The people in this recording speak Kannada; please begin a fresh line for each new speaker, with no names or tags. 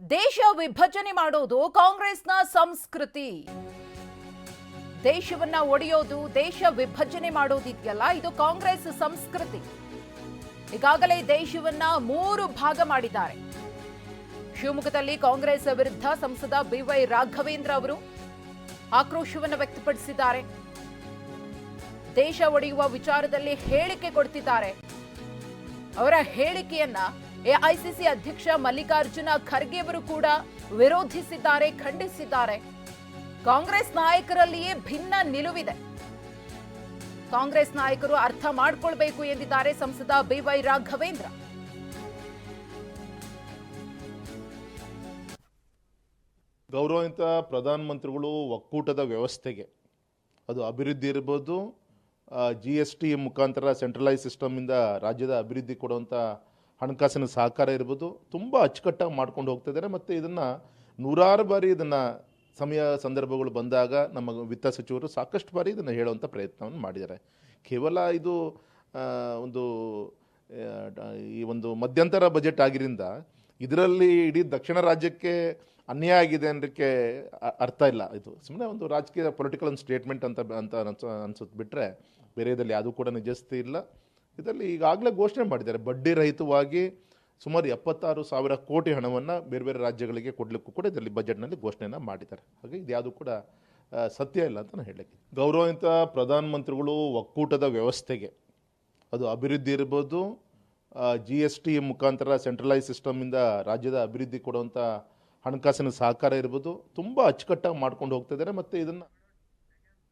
ದೇಶ ವಿಭಜನೆ ಮಾಡೋದು ಕಾಂಗ್ರೆಸ್ನ ಸಂಸ್ಕೃತಿ. ದೇಶವನ್ನ ಒಡೆಯೋದು, ದೇಶ ವಿಭಜನೆ ಮಾಡೋದಿದೆಯಲ್ಲ, ಇದು ಕಾಂಗ್ರೆಸ್ ಸಂಸ್ಕೃತಿ. ಈಗಾಗಲೇ ದೇಶವನ್ನ ಮೂರು ಭಾಗ ಮಾಡಿದ್ದಾರೆ. ಶಿವಮೊಗ್ಗದಲ್ಲಿ ಕಾಂಗ್ರೆಸ್ ವಿರುದ್ಧ ಸಂಸದ ಬಿವೈ ರಾಘವೇಂದ್ರ ಅವರು ಆಕ್ರೋಶವನ್ನು ವ್ಯಕ್ತಪಡಿಸಿದ್ದಾರೆ. ದೇಶ ಒಡೆಯುವ ವಿಚಾರದಲ್ಲಿ ಹೇಳಿಕೆ ಕೊಡ್ತಿದ್ದಾರೆ. ಅವರ ಹೇಳಿಕೆಯನ್ನ ಎಐಸಿಸಿ ಅಧ್ಯಕ್ಷ ಮಲ್ಲಿಕಾರ್ಜುನ ಖರ್ಗೆ ಅವರು ಕೂಡ ವಿರೋಧಿಸಿದ್ದಾರೆ, ಖಂಡಿಸಿದ್ದಾರೆ. ಕಾಂಗ್ರೆಸ್ ನಾಯಕರಲ್ಲಿಯೇ ಭಿನ್ನ ನಿಲುವಿದೆ. ಕಾಂಗ್ರೆಸ್ ನಾಯಕರು ಅರ್ಥ ಮಾಡಿಕೊಳ್ಬೇಕು ಎಂದಿದ್ದಾರೆ ಸಂಸದ ಬಿವೈ ರಾಘವೇಂದ್ರ.
ಗೌರವಾನ್ವಿತ ಪ್ರಧಾನಮಂತ್ರಿಗಳು ಒಕ್ಕೂಟದ ವ್ಯವಸ್ಥೆಗೆ, ಅದು ಅಭಿವೃದ್ಧಿ ಇರ್ಬೋದು ಜಿ ಎಸ್ ಟಿ ಮುಖಾಂತರ ಸೆಂಟ್ರಲೈಸ್ ಸಿಸ್ಟಮಿಂದ ರಾಜ್ಯದ ಅಭಿವೃದ್ಧಿ ಕೊಡುವಂಥ ಹಣಕಾಸಿನ ಸಹಕಾರ ಇರ್ಬೋದು, ತುಂಬ ಅಚ್ಚುಕಟ್ಟಾಗಿ ಮಾಡ್ಕೊಂಡು ಹೋಗ್ತಾ ಇದ್ದಾರೆ. ಮತ್ತು ಇದನ್ನು ನೂರಾರು ಬಾರಿ ಇದನ್ನು ಸಮಯ ಸಂದರ್ಭಗಳು ಬಂದಾಗ ನಮ್ಮ ವಿತ್ತ ಸಚಿವರು ಸಾಕಷ್ಟು ಬಾರಿ ಇದನ್ನು ಹೇಳುವಂಥ ಪ್ರಯತ್ನವನ್ನು ಮಾಡಿದ್ದಾರೆ. ಕೇವಲ ಇದು ಒಂದು ಈ ಒಂದು ಮಧ್ಯಂತರ ಬಜೆಟ್ ಆಗಿರಿಂದ ಇದರಲ್ಲಿ ಇಡೀ ದಕ್ಷಿಣ ರಾಜ್ಯಕ್ಕೆ ಅನ್ಯಾಯ ಆಗಿದೆ ಅನ್ನೋಕ್ಕೆ ಅರ್ಥ ಇಲ್ಲ ಇದು. ಸುಮ್ಮನೆ ಒಂದು ರಾಜಕೀಯ ಪೊಲಿಟಿಕಲ್ ಒಂದು ಸ್ಟೇಟ್ಮೆಂಟ್ ಅಂತ ಅಂತ ಅನ್ಸ ಅನ್ಸುತ್ತೆ ಬಿಟ್ಟರೆ ಬೇರೆ ಯಾವುದೂ ಕೂಡ ನಿಜಸ್ತಿ ಇಲ್ಲ. ಇದರಲ್ಲಿ ಈಗಾಗಲೇ ಘೋಷಣೆ ಮಾಡಿದ್ದಾರೆ. ಬಡ್ಡಿ ರಹಿತವಾಗಿ ಸುಮಾರು ಎಪ್ಪತ್ತಾರು ಸಾವಿರ ಕೋಟಿ ಹಣವನ್ನು ಬೇರೆ ಬೇರೆ ರಾಜ್ಯಗಳಿಗೆ ಕೊಡಲಿಕ್ಕೂ ಕೂಡ ಇದರಲ್ಲಿ ಬಜೆಟ್ನಲ್ಲಿ ಘೋಷಣೆಯನ್ನು ಮಾಡಿದ್ದಾರೆ. ಹಾಗೆ ಇದು ಯಾವುದು ಕೂಡ ಸತ್ಯ ಇಲ್ಲ ಅಂತ ನಾನು ಹೇಳಲಿಕ್ಕೆ ಗೌರವಾನ್ವಿತ ಪ್ರಧಾನಮಂತ್ರಿಗಳು ಒಕ್ಕೂಟದ ವ್ಯವಸ್ಥೆಗೆ ಅದು ಅಭಿವೃದ್ಧಿ ಇರ್ಬೋದು ಜಿ ಎಸ್ ಟಿ ಮುಖಾಂತರ ಸೆಂಟ್ರಲೈಸ್ ಸಿಸ್ಟಮಿಂದ ರಾಜ್ಯದ ಅಭಿವೃದ್ಧಿ ಕೊಡುವಂಥ ಹಣಕಾಸಿನ ಸಹಕಾರ ಇರ್ಬೋದು, ತುಂಬ ಅಚ್ಚುಕಟ್ಟಾಗಿ ಮಾಡ್ಕೊಂಡು ಹೋಗ್ತಾ ಇದ್ದಾರೆ. ಮತ್ತು ಇದನ್ನು